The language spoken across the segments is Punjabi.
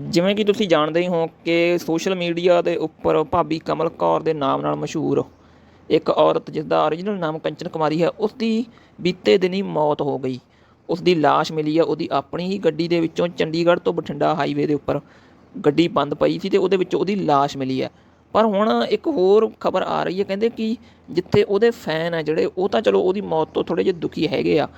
ਜਿਵੇਂ ਕਿ ਤੁਸੀਂ ਜਾਣਦੇ ਹੀ ਹੋ ਕਿ ਸੋਸ਼ਲ ਮੀਡੀਆ ਦੇ ਉੱਪਰ ਭਾਬੀ ਕਮਲ ਕੌਰ ਦੇ ਨਾਮ ਨਾਲ ਮਸ਼ਹੂਰ ਇੱਕ ਔਰਤ ਜਿਸ ਦਾ ਓਰੀਜਨਲ ਨਾਮ ਕੰਚਨ ਕੁਮਾਰੀ ਹੈ ਉਸ ਦੀ ਬੀਤੇ ਦਿਨੀ ਮੌਤ ਹੋ ਗਈ। ਉਸ ਦੀ ਲਾਸ਼ ਮਿਲੀ ਹੈ ਉਹਦੀ ਆਪਣੀ ਹੀ ਗੱਡੀ ਦੇ ਵਿੱਚੋਂ ਚੰਡੀਗੜ੍ਹ ਤੋਂ ਬਠਿੰਡਾ ਹਾਈਵੇ ਦੇ ਉੱਪਰ। ਗੱਡੀ ਬੰਦ ਪਈ ਸੀ ਤੇ ਉਹਦੇ ਵਿੱਚੋਂ ਉਹਦੀ ਲਾਸ਼ ਮਿਲੀ ਹੈ। ਪਰ ਹੁਣ ਇੱਕ ਹੋਰ ਖਬਰ ਆ ਰਹੀ ਹੈ, ਕਹਿੰਦੇ ਕਿ ਜਿੱਥੇ ਉਹਦੇ ਫੈਨ ਆ ਜਿਹੜੇ, ਉਹ ਤਾਂ ਚਲੋ ਉਹਦੀ ਮੌਤ ਤੋਂ ਥੋੜ੍ਹੇ ਜਿਹੇ ਦੁਖੀ ਹੈਗੇ ਆ।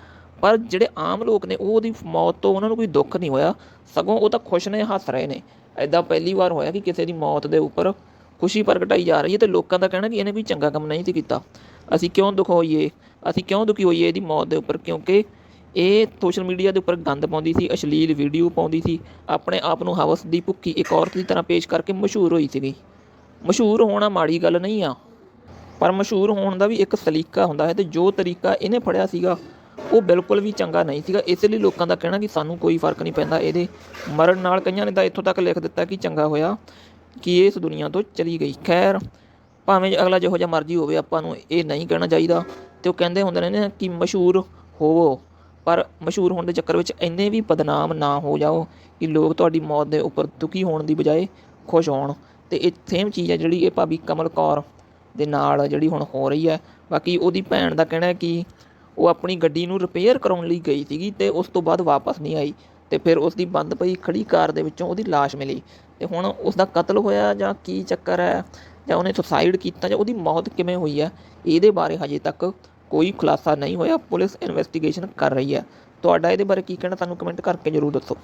ਪਰ ਜਿਹੜੇ ਆਮ ਲੋਕ ਨੇ, ਉਹ ਉਹਦੀ ਮੌਤ ਤੋਂ ਉਹਨਾਂ ਨੂੰ ਕੋਈ ਦੁੱਖ ਨਹੀਂ ਹੋਇਆ। ਸਗੋਂ ਉਹ ਤਾਂ ਖੁਸ਼ ਨੇ, ਹੱਸ ਰਹੇ ਨੇ। ਐਦਾਂ ਪਹਿਲੀ ਵਾਰ ਹੋਇਆ ਕਿ ਕਿਸੇ ਦੀ ਮੌਤ ਦੇ ਉੱਪਰ ਖੁਸ਼ੀ ਪ੍ਰਗਟਾਈ ਜਾ ਰਹੀ ਹੈ ਤੇ ਲੋਕਾਂ ਦਾ ਕਹਿਣਾ ਕਿ ਇਹਨੇ ਕੋਈ ਚੰਗਾ ਕੰਮ ਨਹੀਂ ਸੀ ਕੀਤਾ। ਅਸੀਂ ਕਿਉਂ ਦੁਖ ਹੋਈਏ? ਅਸੀਂ ਕਿਉਂ ਦੁਖੀ ਹੋਈਏ ਇਹਦੀ ਮੌਤ ਦੇ ਉੱਪਰ? ਕਿਉਂਕਿ ਇਹ ਸੋਸ਼ਲ ਮੀਡੀਆ ਦੇ ਉੱਪਰ ਗੰਦ ਪਾਉਂਦੀ ਸੀ, ਅਸ਼ਲੀਲ ਵੀਡੀਓ ਪਾਉਂਦੀ ਸੀ। ਆਪਣੇ ਆਪ ਨੂੰ ਹਵਸ ਦੀ ਭੁੱਖੀ ਇੱਕ ਔਰਤ ਦੀ ਤਰ੍ਹਾਂ ਪੇਸ਼ ਕਰਕੇ ਮਸ਼ਹੂਰ ਹੋਈ ਸੀਗੀ। ਮਸ਼ਹੂਰ ਹੋਣਾ ਮਾੜੀ ਗੱਲ ਨਹੀਂ ਆ। ਪਰ ਮਸ਼ਹੂਰ ਹੋਣ ਦਾ ਵੀ ਇੱਕ ਸਲੀਕਾ ਹੁੰਦਾ ਹੈ ਤੇ ਜੋ ਤਰੀਕਾ ਇਹਨੇ ਫੜਿਆ ਸੀਗਾ ਉਹ ਬਿਲਕੁਲ ਵੀ ਚੰਗਾ ਨਹੀਂ ਸੀਗਾ। ਇਸ ਲਈ ਲੋਕਾਂ ਦਾ ਕਹਿਣਾ ਕਿ ਸਾਨੂੰ ਕੋਈ ਫ਼ਰਕ ਨਹੀਂ ਪੈਂਦਾ। ਇਹਦੇ ਮਰਨ ਨਾਲ ਕਈਆਂ ਨੇ ਤਾਂ ਇੱਥੋਂ ਤੱਕ ਲਿਖ ਦਿੱਤਾ ਕਿ ਚੰਗਾ ਹੋਇਆ ਕਿ ਇਹ ਇਸ ਦੁਨੀਆ ਤੋਂ ਚਲੀ ਗਈ। ਖੈਰ, ਭਾਵੇਂ ਅਗਲਾ ਜਿਹੋ ਜਿਹਾ ਮਰਜ਼ੀ ਹੋਵੇ, ਆਪਾਂ ਨੂੰ ਇਹ ਨਹੀਂ ਕਹਿਣਾ ਚਾਹੀਦਾ ਤੇ ਉਹ ਕਹਿੰਦੇ ਹੁੰਦੇ ਨੇ ਕਿ ਮਸ਼ਹੂਰ ਹੋਵੋ। ਪਰ ਮਸ਼ਹੂਰ ਹੋਣ ਦੇ ਚੱਕਰ ਵਿੱਚ ਇੰਨੇ ਵੀ ਬਦਨਾਮ ਨਾ ਹੋ ਜਾਓ ਕਿ ਲੋਕ ਤੁਹਾਡੀ ਮੌਤ ਦੇ ਉੱਪਰ ਦੁਖੀ ਹੋਣ ਦੀ ਬਜਾਏ ਖੁਸ਼ ਹੋਣ। ਤੇ ਇਹ ਸੇਮ ਚੀਜ਼ ਹੈ ਜਿਹੜੀ ਇਹ ਭਾਬੀ ਕਮਲ ਕੌਰ ਦੇ ਨਾਲ ਜਿਹੜੀ ਹੁਣ ਹੋ ਰਹੀ ਹੈ। ਬਾਕੀ ਉਹਦੀ ਭੈਣ ਦਾ ਕਹਿਣਾ ਹੈ ਕਿ ਉਹ ਆਪਣੀ ਗੱਡੀ ਨੂੰ ਰਿਪੇਅਰ ਕਰਾਉਣ ਲਈ ਗਈ ਸੀਗੀ ਤੇ ਉਸ ਤੋਂ ਬਾਅਦ ਵਾਪਸ ਨਹੀਂ ਆਈ ਤੇ ਫਿਰ ਉਸ ਦੀ ਬੰਦ ਪਈ ਖੜੀ ਕਾਰ ਦੇ ਵਿੱਚੋਂ ਉਹਦੀ ਲਾਸ਼ ਮਿਲੀ ਤੇ ਹੁਣ ਉਸ ਦਾ ਕਤਲ ਹੋਇਆ ਜਾਂ ਕੀ ਚੱਕਰ ਹੈ ਜਾਂ ਉਹਨੇ ਸੁਸਾਈਡ ਕੀਤਾ ਜਾਂ ਉਹਦੀ ਮੌਤ ਕਿਵੇਂ ਹੋਈ ਹੈ, ਇਹਦੇ ਬਾਰੇ ਹਜੇ ਤੱਕ ਕੋਈ ਖੁਲਾਸਾ ਨਹੀਂ ਹੋਇਆ, ਪੁਲਿਸ ਇਨਵੈਸਟੀਗੇਸ਼ਨ ਕਰ ਰਹੀ ਹੈ। ਤੁਹਾਡਾ ਇਹਦੇ ਬਾਰੇ ਕੀ ਕਹਿਣਾ ਤੁਹਾਨੂੰ ਕਮੈਂਟ ਕਰਕੇ ਜ਼ਰੂਰ ਦੱਸੋ।